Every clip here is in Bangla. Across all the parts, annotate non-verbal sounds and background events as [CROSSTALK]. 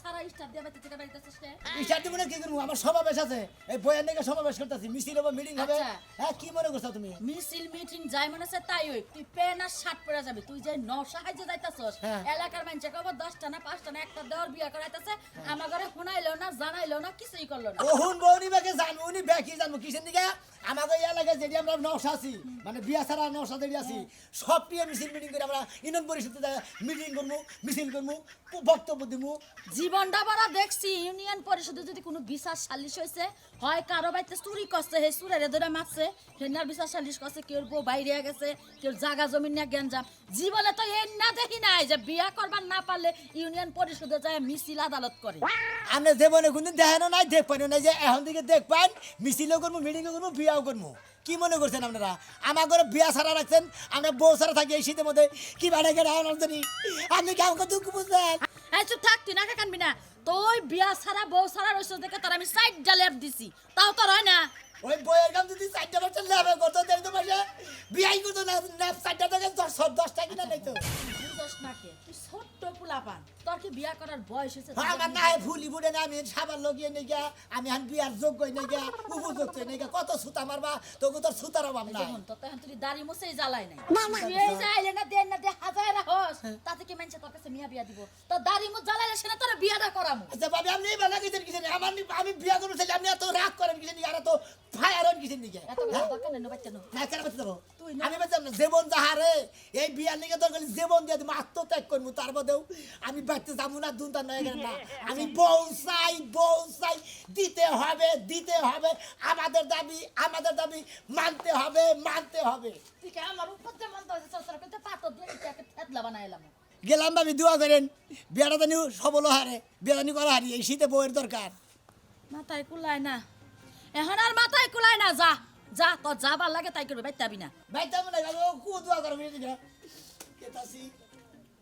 সারা স্টার দিয়ে বাইতে থেকে বাইতেছিস রে ইচ্ছা দিব কি করব? আমার সমাবেশ আছে। এই বইয়ের দিকে সমাবেশ করতেছি। মিছিল হবে মিটিং হবে। আচ্ছা। হ্যাঁ কি মনে করছ তুমি? মিছিল মিটিং যাই মনে আছে তাই হই তুই আর শার্ট পরে যাবি। তুই যে ন সাহায্য যাইতাছস হ্যাঁ। এলাকার মানুষে কব দশটা না পাঁচটা না একটা দেওয়ার বিয়া করাইতেছে। আমার ঘরে শুনাইলো না জানাইলো না কিছুই করল না। ওহুন বউনি বেকে জানব উনি বেকি জানব। কিসের দিকে এই এলাকায় যেটি আমরা নশা আছি মানে বিয়া ছাড়া নশা যেটি আছি, সব নিয়ে মিছিল মিটিং করে আমরা ইউনিয়ন পরিষদে মিটিং করব মিছিল করব বক্তব্য দিব জীবনটা বড় দেখছি, ইউনিয়ন পরিষদে যদি কোনো বিচার সালিশ হয়েছে হয় কারও বাড়িতে চুরি করছে হে চুরের ধরে মারছে। হেনার বিচার সালিশ করছে কেউ বউ বাইরে গেছে কেউ জাগা জমিন নিয়ে গেঞ্জাম জীবনে তো এর না দেখি নাই যে বিয়া করবার না পারলে ইউনিয়ন পরিষদে যায় মিছিল আদালত করে। আপনি জীবনে কোনদিন দেখেন নাই দেখ পাইন নাই যে এখন দিকে দেখ পাইন মিছিলও করব মিটিংও করব বিয়াও করব কি মনে করছেন আপনারা? আমার ঘরে বিয়া ছাড়া রাখছেন আমরা বউ ছাড়া থাকি এই শীতের মধ্যে। কি বাড়ে গেলে আপনি কি আমাকে দুঃখ বুঝলেন? এই চুপ থাক তুই নাকে কানবি না। তুই বিয়া সারা বউ সারা রইছ দেখে তোর আমি সাইড জালেপ দিছি। তাও তোর হয় না? ওই বইয়ের গাম যদি চারটা বছর লেবে কত দেখ তো মাসে? বিয়াই করতো না চারটা থেকে দশ দশটা কিনা নেই তো। না কে তুই ছোট্ট পোলাপান। তোর কি বিয়া করার বয়স হয়েছে হ্যাঁ, আমার না ফুলি বুড়ে না আমি সাবান লগিয়ে নেই গিয়া আমি হান বিয়ার যোগ্য নেই গিয়া উপযুক্ত নেই গিয়া কত সুতা মারবা তোকে তোর সুতার অভাব নাই। যেমন তো তখন তুই দাড়ি মুছেই জ্বালাই নাই। এই যে না দেন না দে হাজার রাখস তাতে কি মানছে তোর কাছে মিয়া বিয়া দিব? তো দাড়ি মুছ জ্বালাইলে সে না তোর বিয়াটা করামু। আচ্ছা বাবা আপনি এই বেলা কিসের কিসের? আমার আমি বিয়া করব ছেলে আপনি এত রাগ করেন নিয়ে আর এত ফায়ার হন কিসের নিয়ে এত কথা দরকার বাচ্চা নো। না কেন বাঁচতে দেবো? তুই না। আমি না জীবন যাহারে এই বিয়ার নিকে দরকার হলে জীবন দিয়ে আত্মত্যাগ করব তার মধ্যেও আমি বাড়তে যাব না দুনতা নয় কেন না। [LAUGHS] আমি বউ চাই বউ চাই দিতে হবে দিতে হবে। আমাদের দাবি আমাদের দাবি মানতে হবে মানতে হবে। তুই কে আমার উপর যে তো সসর করতে পাতর দিয়ে এটাকে থেতলা বানাইলাম গেলাম ভাবি দোয়া করেন বিয়াটা জানি সবল হারে বিয়া জানি করা হারি এই শীতে বউয়ের দরকার। মাথায় কুলায় না। এখন আর মাথায় কুলায় না যা যা তোর যাবার লাগে তাই করবে বাইতাবি না। বাইতে মনে গেল কু দোয়া করব এদিকে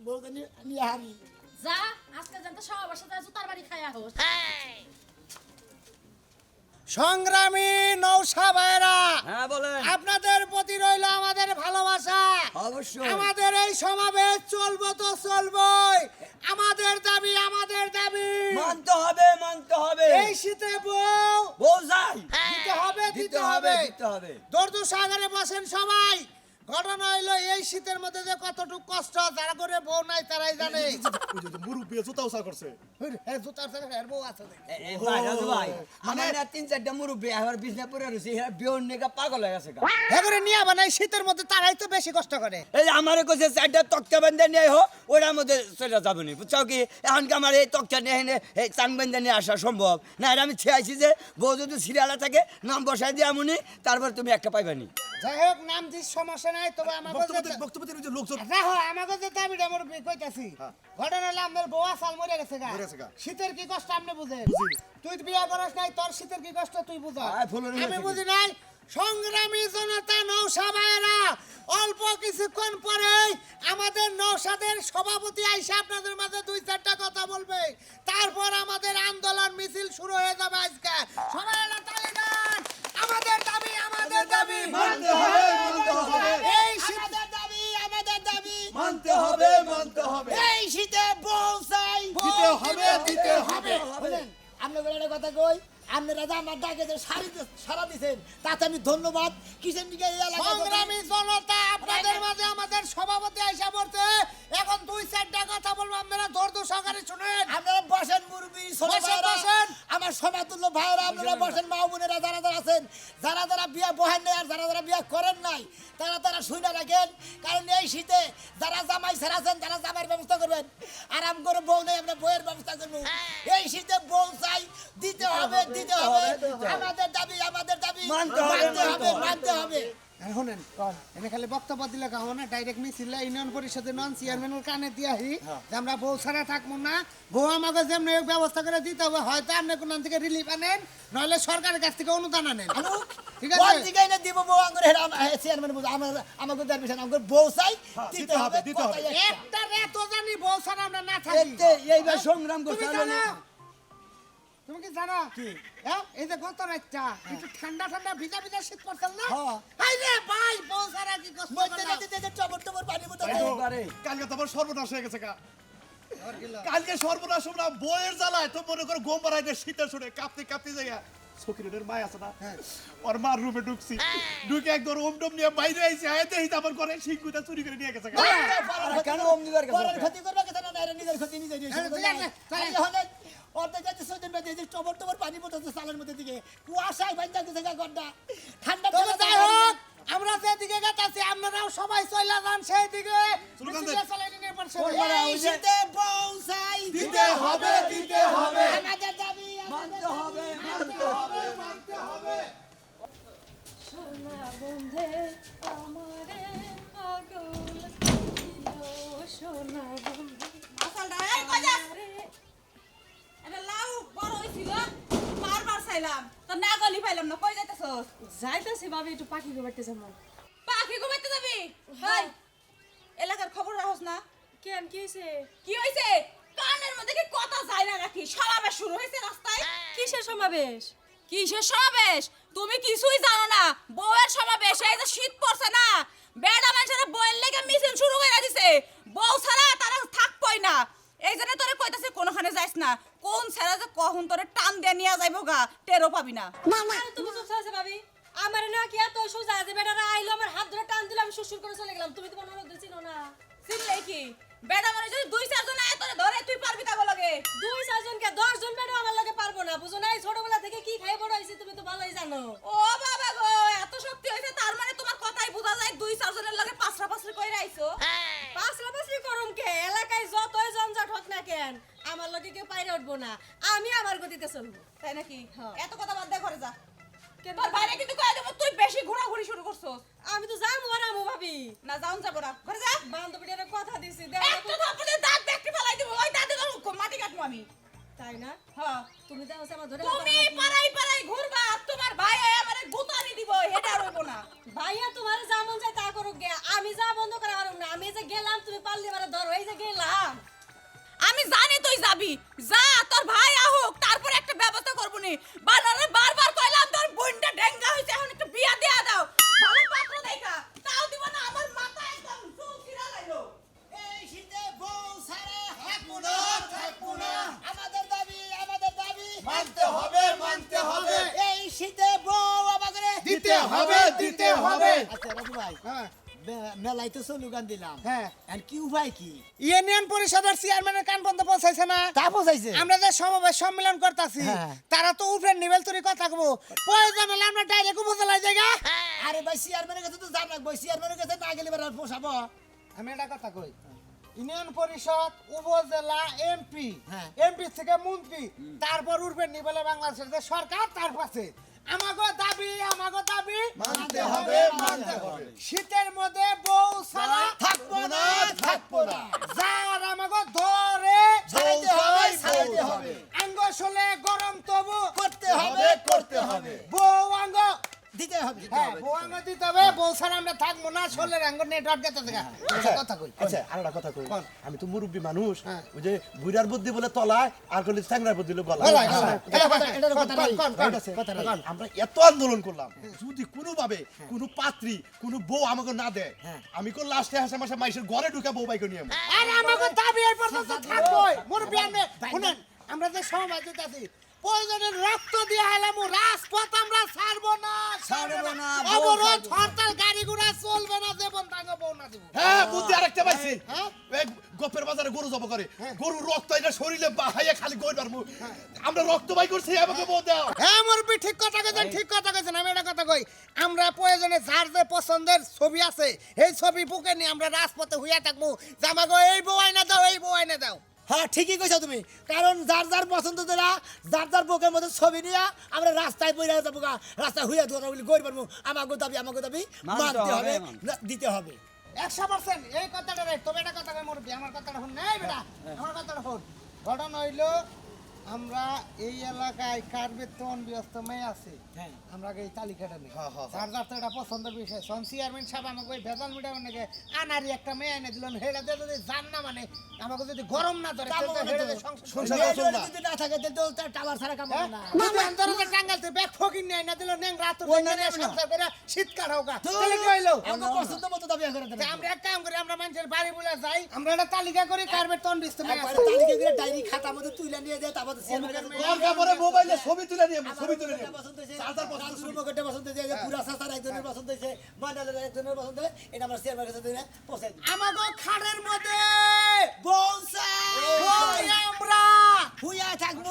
কেতাসি নিয়ে হারি। যা আজকে জানতে সবার সাথে জুতার বাড়ি খায়া হোস সংগ্রামী নৌসা ভাইরা হ্যাঁ আপনাদের প্রতি রইল আমাদের ভালোবাসা। অবশ্যই। আমাদের এই সমাবেশ চলবো তো চলবই। আমাদের দাবি আমাদের দাবি। মানতে হবে মানতে হবে। এই শীতে বউ বউ যাই। দিতে হবে দিতে হবে দিতে হবে। দর্দু সাগরে বসেন সবাই। ঘটনা হইল এই শীতের মধ্যে যে কতটুকু কষ্ট যারা করে বউ নাই তারাই জানে। মুরব্বী জুতা উসা করছে। হ্যাঁ, জুতার সাথে এর বউ আছে ভাই ভাই আমার না তিন চারটা মুরব্বী বিছনা পড়ে রয়েছে এরা বিয়ন নেগা পাগল হয়ে গেছে গা। হ্যাঁ করে নিয়ে বানাই শীতের মধ্যে তারাই তো বেশি কষ্ট করে। এই আমারে কইছে চারটা তক্তা বেঁধে নিয়ে হো ওটার মধ্যে চলে যাবে নি বুঝছ কি? এখন কি আমার এই তক্তা নিয়ে এনে এই চাং বেঁধে নিয়ে আসা সম্ভব। না এটা আমি ছেয়াইছি যে বউ যদি সিরিয়ালে থাকে নাম বসাই দিয়ে আমনি তারপর তুমি একটা পাইবানি। যাই হোক নাম দিস সমস্যা নাই তবে আমাকে বক্তব্য যে- বক্তব্য লোকজন দেখো আমাকে যে দাবিটা আমার কইতাছি ঘটনা হলো আমাদের বউ আসাল মরে গেছে গা। শীতের কি কষ্ট আপনি বুঝি। তুই বিয়া করিস নাই তোর শীতের কি কষ্ট তুই বুঝ। আমি বুঝি নাই সংগ্রামী জনতা নৌসা ভাইয়েরা অল্প কিছুক্ষণ পরেই আমাদের নৌসাদের সভাপতি আইসা আপনাদের মাঝে দুই চারটা কথা বলবে। তারপর আমাদের আন্দোলন মিছিল শুরু হয়ে যাবে আজকে। সবাই কথা কই? আপনারা যে আমার ডাকে সারি সারা দিছেন, তাতে আমি ধন্যবাদ। কিসের দিকে সংগ্রামী জনতা, আপনাদের মাঝে আমাদের সভাপতি আইসা পড়ছে। এখন দুই চারটা কথা বলব আপনারা ধৈর্য সহকারে শুনেন। আপনারা বসেন মুরব্বী ছোট বসেন, আমার সমাতুল্য ভাইরা আপনারা বসেন। মা বোনেরা যারা যারা আছেন যারা যারা বিয়া বহেন নাই আর যারা যারা বিয়া করেন নাই তারা তারা শুনে রাখেন। কারণ এই শীতে যারা জামাই ছাড়াছেন তারা জামাইয়ের ব্যবস্থা করবেন। আরাম করে বউ নেই আমরা বইয়ের ব্যবস্থা করব। এই শীতে বউ চাই দিতে হবে দিতে হবে। আমাদের দাবি আমাদের দাবি। মানতে হবে, মানতে হবে। আর এনে খালি বক্তব্য দিলে গাও না ডাইরেক্ট মিছিল ইউনিয়ন পরিষদের নন চেয়ারম্যানের কানে দিয়াহি যে আমরা বউ ছাড়া থাকব না বউ আমাকে যেমনি ব্যবস্থা করে দিতে হবে হয়তো আপনি কোন থেকে রিলিফ আনেন নইলে সরকারের কাছ থেকে অনুদান আনেন। ঠিক আছে? দিকে এনে দিব বউ? আঙ্গুর চেয়ারম্যান বুঝ আমার আমাকে দেওয়ার বিষয় না আমাকে বউ চাই হ্যাঁ, দিতে হবে দিতে হবে। একটা। একটা রেতো জানি বউ ছাড়া আমরা না থাকি। এইবার সংগ্রাম করতে তুমি কি জানো? কি? এই যে গত রাতটা একটু ঠান্ডা ঠান্ডা ভিজা ভিজা শীত পড়ছিল না? হ্যাঁ। হাই রে ভাই ছাড়া কি কষ্ট মধ্যে করলাম? দিতে দিতে টবর পানি মতো কালকে তোমার সর্বনাশ হয়ে গেছে গা। কালকে সর্বনাশ শুনলাম বইয়ের জ্বালায়। তো মনে করো গোম বাড়াই শীতে শুনে কাঁপতে কাঁপতে যাইয়া সকিরের মায় আছে না? ওর মার রুমে ঢুকছি। ঢুকে একদম ওম টম নিয়ে বাইরে আইছি আয় দেখি আমার করে শিঙ্গুটা চুরি করে নিয়ে গেছে আরে কেন অমনি দরকার পরের ক্ষতি করবে কেন না এরা নিজের ক্ষতি নিজে নিজে অর্ধেক যাচ্ছে সদিন বেঁধে যে টবর টবর পানি পড়তেছে সালের মধ্যে দিকে কুয়াশায় দিতে গা গড্ডা। ঠান্ডা ঠান্ডা যাই হোক আমরা যেদিকে গেতাছি আপনারাও সবাই চলে যান সেই দিকে এই দিতে হবে দিতে হবে। আমাদের দাবি আমাদের মানতে হবে মানতে হবে সোনা বন্ধে আমারে পাগল যাইতেছি ভাবি একটু পাখি গোবাইতে যাব। পাখি ঘুমাইতে যাবি? হাই এলাকার খবর রাখস না। কেন কি হয়েছে কি হইছে? কানের মধ্যে কি কথা যায় না নাকি? সমাবেশ শুরু হয়েছে রাস্তায়। কিসের সমাবেশ? কিসের সমাবেশ? তুমি কিছুই জানো না। বউয়ের সমাবেশ এই যে শীত পড়ছে না। বেড়া মানুষের বউয়ের লেগে মিছিল শুরু করে দিছে। বউ ছাড়া তারা থাকবই না। এই জন্য তোরে কইতাছে কোনখানে যাইস না। কোন ছেড়া যে কখন তোরে টান দিয়ে নিয়ে যাইবো গা? টেরও পাবি না। তুমি চুপ ভাবি। আমার না কি এত সোজা যে বেটারা আইলো আমার হাত ধরে টান দিলাম শ্বশুর করে চলে গেলাম। তুমি তোমার ননদ চিনো না। চিনলে কি? বেড়া মানুষ যদি দুই চারজন আয় তোরে ধরে তুই পারবি তাগো লাগে দুই চারজনকে দশ জন বেটা আমার লাগে পারব না বুঝো না এই ছোটবেলা থেকে কি খাই বড় হয়েছে তুমি তো ভালোই জানো। ও বাবা গো এত শক্তি হইছে তার মানে তোমার কথাই বোঝা যায় দুই চারজনের লাগে পাঁচটা পাঁচটা কইরা আইছো। পাঁচলা পাঁচলি করুম কে? এলাকায় যতই জঞ্জাট হোক না কেন আমার লগে কেউ পাইরে উঠবো না। আমি আমার গতিতে চলবো। তাই নাকি? হ্যাঁ। এত কথা বাদ দে ঘরে যা। তোর বাইরে কিন্তু কয়ে দেবো তুই বেশি ঘোরাঘুরি শুরু করছস। আমি তো যাব আর আমু ভাবি। না যাউন যাব না। ঘরে যা। বান্ধবীটারে কথা দিছি একটু থাপড়ে দাঁত দেখতে ফেলাই দিব ওই দাঁতে তোর মাটি কাটবো আমি। তাই না? হ্যাঁ তুমি তো হচ্ছে আমার ধরে তুমি পাড়াই পাড়াই ঘুরবা তোমার ভাই আমারে গুতানি দিব এটা রইব না। ভাইয়া তোমার যা মন চাই তা করুক গে। আমি যা বন্ধ করা পারুম না আমি যে গেলাম তুমি পারলে এবারে ধরো এই যে গেলাম। আমি জানি তুই যাবি যা স্লোগান দিলাম। হ্যাঁ। আর কি উপায় কি? ইউনিয়ন পরিষদের চেয়ারম্যানের কান বন্ধ পৌঁছাইছে না? তা বোঝাইছে আমরা যে সম্মেলন করতেছি হ্যাঁ। তারা তো উপরে নিবেল তৈরি কথা কব। আমরা ডাইরেক্ট উপজেলায় জায়গা আরে ভাই চেয়ারম্যানের কাছে তো জান রাখব চেয়ারম্যানের কাছে না গেলে পোষাবো। আমি একটা কথা কই ইউনিয়ন পরিষদ উপজেলা এমপি হ্যাঁ। এমপি থেকে মন্ত্রী তারপর উঠবে নিবেলে বাংলাদেশের যে সরকার তার পাশে। আমাগো দাবি আমাগো দাবি। মানতে হবে মানতে হবে। শীতের মধ্যে বউ ছাড়া থাকব না থাকব না। যার আমাগো ধরে ছাড়াইতে হবে। ছাড়াইতে হবে আঙ্গ শোলে গরম তবু করতে হবে। করতে হবে। দিতে হবে হ্যাঁ বউ দিতে হবে বউ ছাড়া আমরা থাকব না নেটওয়ার্ক গেতে দেখা কথা কই। আচ্ছা আর একটা কথা কই। আমি তো মুরব্বী মানুষ হ্যাঁ। ওই যে বুড়ার বুদ্ধি বলে তলায় আর করলে চ্যাংরার বুদ্ধি বলে আচ্ছা, কোন, কোন। কোন, কোন, আছে? আমরা এত আন্দোলন করলাম যদি কোনোভাবে কোনো পাত্রী কোনো বউ আমাকে না দেয় আমি কোন লাস্টে হাসে মাসে মাইসের ঘরে ঢুকে বউ বাইকে নিয়ে। আরে আমাকে দাবি এই পর্যন্ত থাকবই। মুরব্বী আমি শুনেন আমরা যে সময় দিতেছি প্রয়োজনে রক্ত দিয়ে হলাম রাজপথ আমরা ছাড়বো না। ছাড়বো না, অবরোধ হরতাল গাড়ি ঘোড়া চলবে না দেবন তাঙ্গ বউ দিব। হ্যাঁ বুদ্ধি আরেকটা পাইছি। হ্যাঁ? গোপের বাজারে গরু জব করে। গরু রক্ত এটা শরীরে বাহাইয়া খালি গই পারব আমরা রক্ত বাই করছি আমাকে বউ দাও। হ্যাঁ ঠিক কথা কইছেন ঠিক কথা কইছেন আমি এটা কথা কই। আমরা প্রয়োজনে যার যে পছন্দের ছবি আছে এই ছবি বুকে নিয়ে আমরা রাজপথে হইয়া থাকব। জামাগো এই বউ আইনা দাও এই বউ আইনা দাও। হ্যাঁ ঠিকই কইছো তুমি। কারণ যার যার পছন্দ দিলা যার যার বুকের মধ্যে ছবি নিয়া আমরা রাস্তায় বইরা যাব গা রাস্তায় হইয়া দোকা বলি গই পারব আমাকে দাবি আমাকে দাবি মানতে হবে, দিতে হবে। একশো পার্সেন্ট এই কথাটা রে তবে এটা কথা কই মুরব্বী আমার কথাটা শুন নাই বেটা আমার কথাটা শুন। ঘটনা হইল আমরা এই এলাকায় কার বেতন ব্যস্ত মেয়ে আছে? হ্যাঁ। আমরা এই তালিকাটা নিই। হ্যাঁ, যার এটা পছন্দের বিষয়। সন চেয়ারম্যান সাহেব আমাকে ওই ভেজাল মিটার নাকি আনারি একটা মেয়ে এনে দিলেন হেডা দিয়ে যদি জান না মানে। আমাকে যদি গরম না ধরে না। যদি না থাকে তাহলে তো তার টাওয়ার ছাড়া কাম না। হ্যাঁ? যদি অন্তরে টাঙ্গাইতে ব্যাগ ফকির নিয়ে এনে দিল নেং রাত ওই না, না, না। সংসার করে শীত কাটাও গা তো তাহলে আমাকে পছন্দ বিয়ে করে দেন আমরা এক কাম করি আমরা মানুষের বাড়ি বলে যাই আমরা একটা তালিকা করি কারবে টন দিতে তালিকা করে ডায়েরি খাতা মধ্যে তুলে নিয়ে যায় তারপর চেয়ারম্যানের কাছে দিয়ে দরকার পরে মোবাইলে ছবি তুলে নিয়ে আমার ছবি তুলে নিয়ে। পছন্দ হয়েছে, চার্জার পছন্দ রাজুর মুখটা পছন্দ হয়েছে, পুরা সাসার একজনের পছন্দ হয়েছে, মন্ডলের একজনের পছন্দ এটা আমার চেয়ারম্যানের কাছে দিয়ে পৌঁছাই দিই। আমাগো খাড়ের মধ্যে বৌসা! বউনি আমরা। হুইয়া থাকব,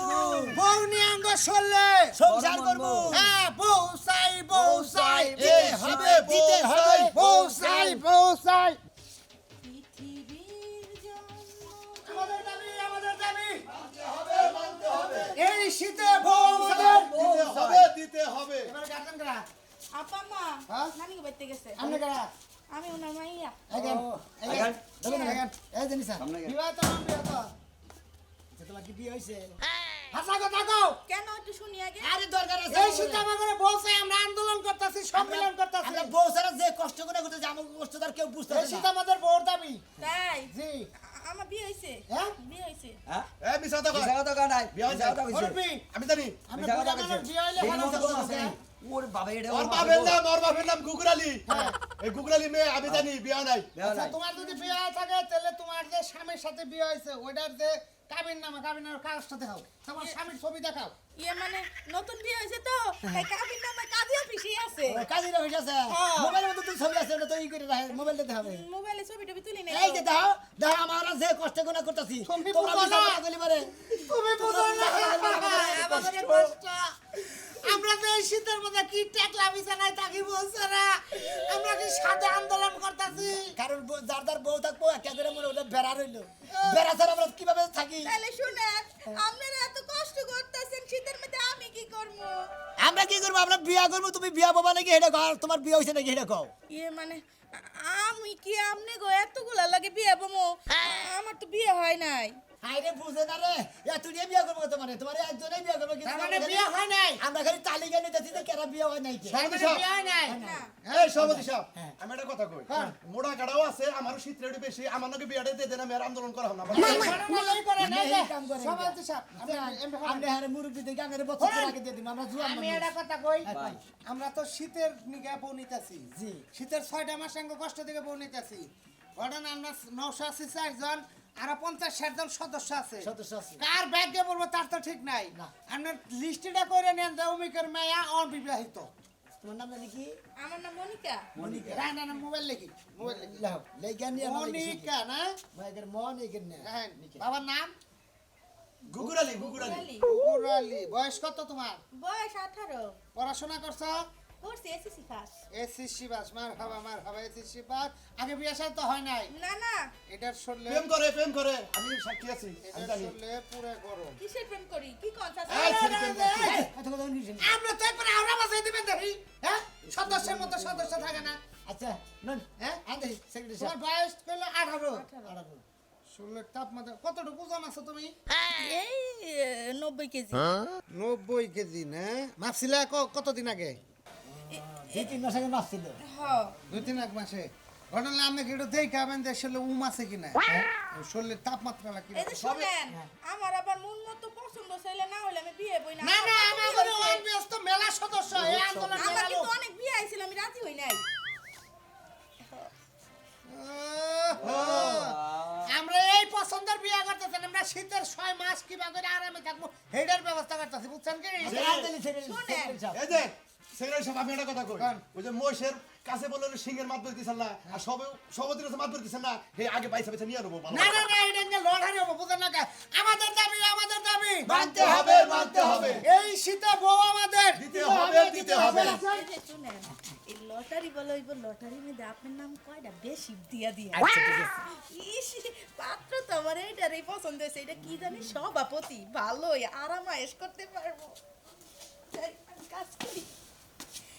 আঙ্গ সরলে সংসার করব। হ্যাঁ বউ চাই দিতে হবে, দিতে হবে। বউ দাবি এই শীতে দিতে হবে আপা মা হ্যাঁ? নানি বাইতে গেছে। আপনি করা? আমি ওনার মাইয়া। এগেন এগেন দেখুন এই যে নিশা, সামনে গেল। বিবাহ তো নাম বিবাহ তো যে তোমার কি বিয়ে হয়েছে? হাসা কথা কও। কেন একটু শুনি আগে। আরে দরকার আছে এই শীতে আমাদের বউ আমরা আন্দোলন করতেছি সম্মেলন করতেছি। আমরা বৌসারা যে কষ্ট করে করতেছে, আমার কষ্ট তার কেউ বুঝতে এই শীতে আমাদের বউর দাবি তাই? জি। আমার বিয়ে হয়েছে হ্যাঁ? বিয়ে হয়েছে হ্যাঁ? এ মিছা কথা কয়। মিছা কথা কয় নাই, বিয়া মিছা কথা কইছে। মুরব্বি আমি জানি। আমি কইছে। বিয়ে হইলে ভালো আছে। ওরে বাবা, এটা ওর বাপের নাম ওর বাপের নাম গুগরালি এই গুগরালি মেয়ে আমি জানি বিয়া নাই। আচ্ছা, তোমার যদি বিয়ে থাকে তাহলে তোমার যে স্বামীর সাথে বিয়ে হয়েছে ওইটার যে কাবিন নামা কাবিন নামের কাগজটা দেখাও। তোমার স্বামীর ছবি দেখাও। ইয়ে মানে নতুন বিয়ে হয়েছে তো তাই কাবির নামে কাজিয়া পিসি আছে। কাজের অফিস আছে? হ্যাঁ। মোবাইলের মধ্যে তুই ছবি আছে ওটা তো ই করে রাখে মোবাইল দিতে হবে। মোবাইলে ছবি টবি তুলি নেই এই যে দাও দাও আমরা যে কষ্ট গুণা করতেছি তোমরা বুঝো না। না পারে তুমি বুঝো না। আমাদের কষ্ট। আমরা তো এই শীতের মধ্যে কি টেকলা বিছানায় থাকি বলছে না? আমরা কি সাথে আন্দোলন করতেছি? কারণ যার যার বউ থাকব একটা করে মনে ওটা বেড়া রইল। বেড়া ছাড়া আমরা কীভাবে থাকি? তাহলে শুনেন বিয়া করব, তুমি বিয়া বাবা নাকি? হেটা কও, আর তোমার বিয়ে হয়েছে নাকি হেটা কও? ইয়ে মানে আমি কি আমনে গো, এতগুলা লাগে বিয়া বমো আমার তো বিয়ে হয় নাই। হাইরে বুঝে না রে এত নিয়ে বিয়া করব তোমার তোমার একজনেই বিয়া করব কিন্তু মানে আমরা বিয়ে হয় নাই আমরা খালি তালিকা নিতেছি যে কেরা বিয়ে হয় নাই কে তার মানে বিয়ে হয় নাই এই সভাপতি সাহেব হ্যাঁ। আমি একটা কথা কই হ্যাঁ। মোড়া কাটাও আছে আমারও শীত রেডি বেশি আমার নাকি বিয়াটা দিয়ে দেন আমি আর আন্দোলন করা হলাম এই করেন, এই যে, এই কাম করেন। সভাপতি সাহেব, আপনি- এমনি করেন। আমরা হারে মুরব্বী দেখে আগে বছর আগে দিয়ে দিবো আমরা জুয়ান আমি একটা কথা কই আমরা তো শীতের নিগে বউ নিতেছি শীতের ছয়টা মাস সঙ্গে কষ্ট থেকে বউ নিতেছি ঘটনা আমরা নশো আশি চারজন আর পঞ্চাশ ষাট জন সদস্য আছে। সদস্য আছে। কার ব্যাগে পড়ব তার তো ঠিক নাই। না। আপনার লিস্টটা করে নেন যে অমিকের মেয়া অবিবাহিত। তোমার নাম জানি কি আমার নাম মনিকা। মনিকা। না না না মোবাইল লিখি মোবাইল লিখি। লাও লেখা নিয়ে মনিকা না? হ্যাঁ, বাবার নাম? গুগুরালি গুগুরালি। বলি, বয়স কত তোমার? বয়স আঠারো। পড়াশোনা করছ? করছি এসিসি পাস। এসএসসি বাস মার খাবা এসএসসি বাস আগে বিয়ে তো হয় নাই? না না। এটার শুনলে প্রেম করে প্রেম করে। আমি সাক্ষী আছি আমি জানি। শুনলে পুরো গরম। কিসের প্রেম করি? কি কথা এই ছেলে প্রেম করে। এই, এত কথা বলিস না। আমরা তো একবার আওড়া বাজাই দিবেন দেখি হ্যাঁ? সদস্যের মতো সদস্য থাকে না। আচ্ছা নন। হ্যাঁ? আন্দে সেক্রেটারি তোমার বয়স কইলো আঠারো। আড়াবো। ষোলোর তাপমাত্রা কতটুকু ওজন আছে তুমি? এই নব্বই কেজি। নব্বই কেজি না? মাপছিলে কতদিন আগে? দুই তিন মাস আগে মাস ছিল দুই তিন এক মাসে। ঘটনা আপনি কি একটু দেখে হবেন যে আসলে উম আছে কিনা? শরীরের তাপমাত্রা কি এই যে শুনেন আমার আবার মন মতো পছন্দ ছেলে না হলে আমি বিয়ে বই না না না আমার হয়েছে। অনবিয়স্ত মেলা সদস্য এই আন্দোলন আমার কিন্তু অনেক বিয়ে আইছিল আমি রাজি হই নাই। আমরা এই পছন্দের বিয়ে করতেছেন আমরা শীতের ছয় মাস কিবা করে আরামে থাকব হেডের ব্যবস্থা করতেছি বুঝছেন কি? আচ্ছা, এই যে সেক্রেটারি সাহেব আমি একটা কথা কই? ওই যে মহিষের কাছে বললেন সিংহের মাত দিতেছেন না আর সব সভাপতির কাছে মাত দিতেছেন না হে আগে পয়সা পয়সা নিয়ে নেব না না না এটা নিয়ে লড়াই হব বুঝেন না আমাদের দাবি আমাদের দাবি। মানতে হবে মানতে হবে। এই শীতে বউ আমাদের। দিতে হবে দিতে হবে। শুনেন এই লটারি বলো লটারি মধ্যে আপনার নাম কয়টা? বেশি দিয়া দিয়া। আচ্ছা ইস, পাত্র তো আমার এইটারই পছন্দ হয়েছে। এটা কি জানি সভাপতি ভালোই আরামায়েশ করতে পারব। কাজ করি।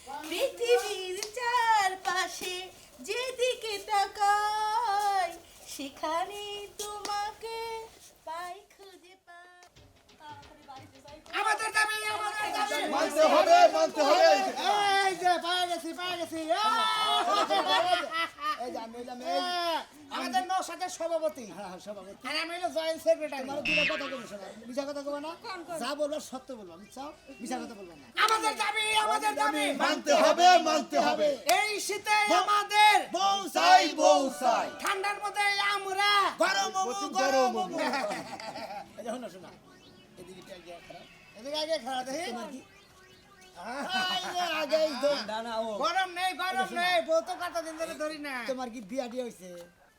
পৃথিবীর চারপাশে যেদিকে তাকাই সেখানে তোমাকে পাই খুঁজে পাই। আমাদের দাবি আমাদের দাবি। মানতে হবে মানতে হবে। এই যে পায়ে গেছি পায়ে গেছি। [LAUGHS] এই যে আমি হইলাম এই আমাদের নৌসাদের সভাপতি। হ্যাঁ, হ্যাঁ, সভাপতি। আর আমি হলো জয়েন্ট সেক্রেটারি। দুটো কথা কবো শোনা মিছা কথা কবো না? যা বলব সত্য বলব বুঝছ? মিছা কথা বলব না। আমাদের দাবি আমাদের দাবি। মানতে হবে মানতে হবে। এই শীতে আমাদের বউ চাই চাই ঠান্ডার মধ্যে আমরা গরম গরম শোনো শোনো। এদিকে আগে খারাপ। এদিকে আগে দেখি। গরম নেই গরম নেই বউ তো কত দিন ধরে ধরি না তোমার কি বিয়া হয়েছে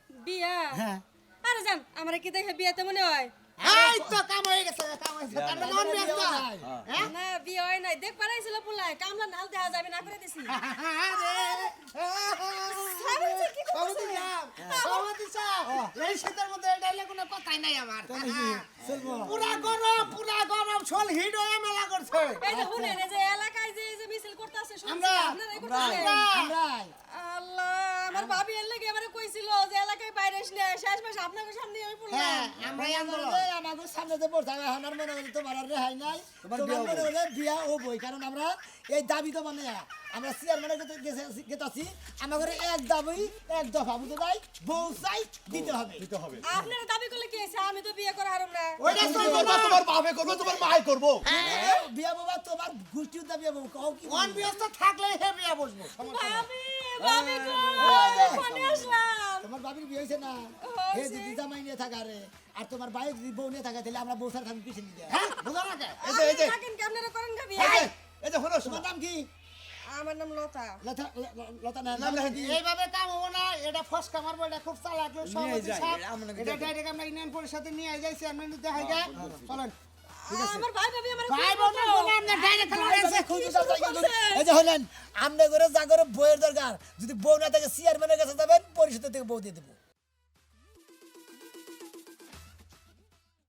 বিয়া? হ্যাঁ। আরে জান আমার কি দেখে বিয়াতে মনে হয়? এই তো কাম হয়ে গেছে কাম হয়েছে কাম মন ব্যস্ত হ্যাঁ না বিয়ে হয় নাই দেখ পারাইছিল পোলায় কামলা নাল দেখা যাবে না করে দিছি সভাপতি সাহেব, সভাপতি সাহেব, এই শীতের মধ্যে এই ডাইলে কোনো কথাই নাই আমার পুরা গরম পুরা গরম শোল হিট হয়ে মেলা করছে এই যে এলাকায় যে এই যে মিছিল করতেছে আমরা আমরা আল্লাহ আমার ভাবি এর লাগে এবারে কইছিল যে এলাকায় বাইরে আসলে আপনাদের সামনে আমি হ্যাঁ পড়লাম আমরাই আন্দোলন। আমাদের আমাদের সামনে যে পড়ছে আমি মনে করি তোমার আর রেহাই নাই। তোমার মনে হলে বিয়া ও বই কারণ আমরা এই দাবি তো মানে আমরা গেছে- গেতাছি আমাদের এক দাবি এক দফা বুঝতে যাই বউ চাই দিতে হবে। দিতে হবে। আপনারা দাবি করলে কি হয়েছে? আমি তো বিয়ে করা হারাম না। ওইটা চলবে করব না। তোমার বাপে করব তোমার মাই করব। বিয়া বাবা তোমার গোষ্ঠীর দাবি বাবু কও কি মন ব্যস্ত থাকলে হে বিয়া বসবো ভাবি গো ফোনে আসলাম। তোমার বাবির বিয়ে হয়েছে না? হে দিদি জামাই নিয়ে থাকা রে আর তোমার ভাই যদি বউ নিয়ে থাকা তাহলে আমরা বউ সার থাকি পিছিয়ে দিয়ে হ্যাঁ বুঝো না কে এই যে এই যে। আপনারা করেন না বিয়ে? এই যে, এই যে শোনো শোনো। তোমার নাম কি? আমার নাম লতা। লতা লতা না নাম এইভাবে কাম হব না এটা ফসকা মারবো এটা খুব চালাক লোক সভাপতি যায়, সাহেব এটা ডাইরেক্ট আমরা ইউনিয়ন পরিষদে নিয়ে যাইছি আমি দেখাই যায় চলেন। আমার ভাই ভাবি আমার ভাই বোন না ডাইরেক্ট খুঁজে এই যে হলেন আমনে করে যা করে বইয়ের দরকার। যদি বউ না থাকে চেয়ারম্যানের গেছে তবে পরিষদের থেকে বউ দিয়ে দেবো।